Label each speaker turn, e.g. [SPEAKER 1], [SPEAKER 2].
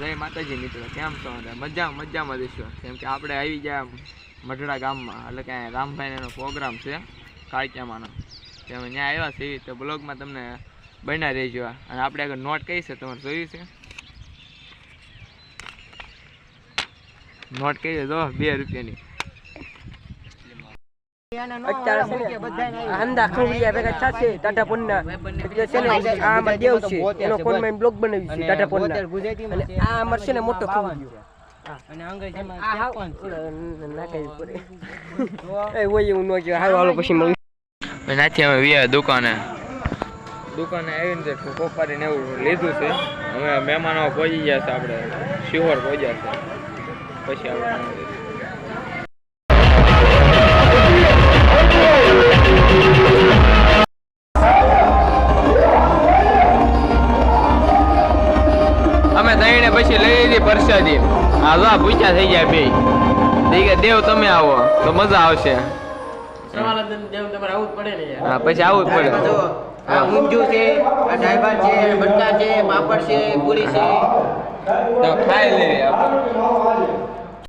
[SPEAKER 1] જય માતાજી મિત્રો, કેમ છો મજામાં મજા મજામાં જઈશું કેમ કે આપણે આવી ગયા મઢડા ગામમાં, એટલે કે રામભાઈનો પ્રોગ્રામ છે કાળક્યામાંનો તે અમે ત્યાં આવ્યા છીએ, તો બ્લોગમાં તમને બન્યા રહેજો અને આપણે આગળ નોટ કઈ છે, તમારે જોયું છે? નોટ કહી છે, જો, બે રૂપિયાની.
[SPEAKER 2] આંધા ખવડિયા ભેગા થશે ટાટા પન્ના એટલે છે ને આ અમાર દેવ છે. એનો કોનમાં બ્લોગ બનાવ્યું છે ટાટા પન્ના અને આ અમાર છે ને મોટો ખવડિયો
[SPEAKER 3] અને અંગ્રેજીમાં
[SPEAKER 2] આ હાવ
[SPEAKER 3] ત્રેપન છે.
[SPEAKER 2] ઓલા નાખાય પડે એ હોય એવું ન કહેવાય હાલો હાલો પછી મળીએ.
[SPEAKER 1] નાથી અમે વ્યા દુકાને. દુકાને આવીને તે કોપારીને એવું લીધું છે. હવે મહેમાનો પહોંચી ગયા છે આપણે શિહોર પહોંચ્યા છે. પછી આપણે અમે તઈને પછી લઈ લીધી પરસાદી. હા જો પૂછ્યા થઈ ગયા બે કે દેવ તમે આવો તો મજા આવશે. હા પછી આવું જ પડે.
[SPEAKER 3] ઊંધિયું છે આ ડાયબર છે બટકા છે પાપડ છે પૂરી છે.
[SPEAKER 1] તો ખાઈ લેવી આપણે.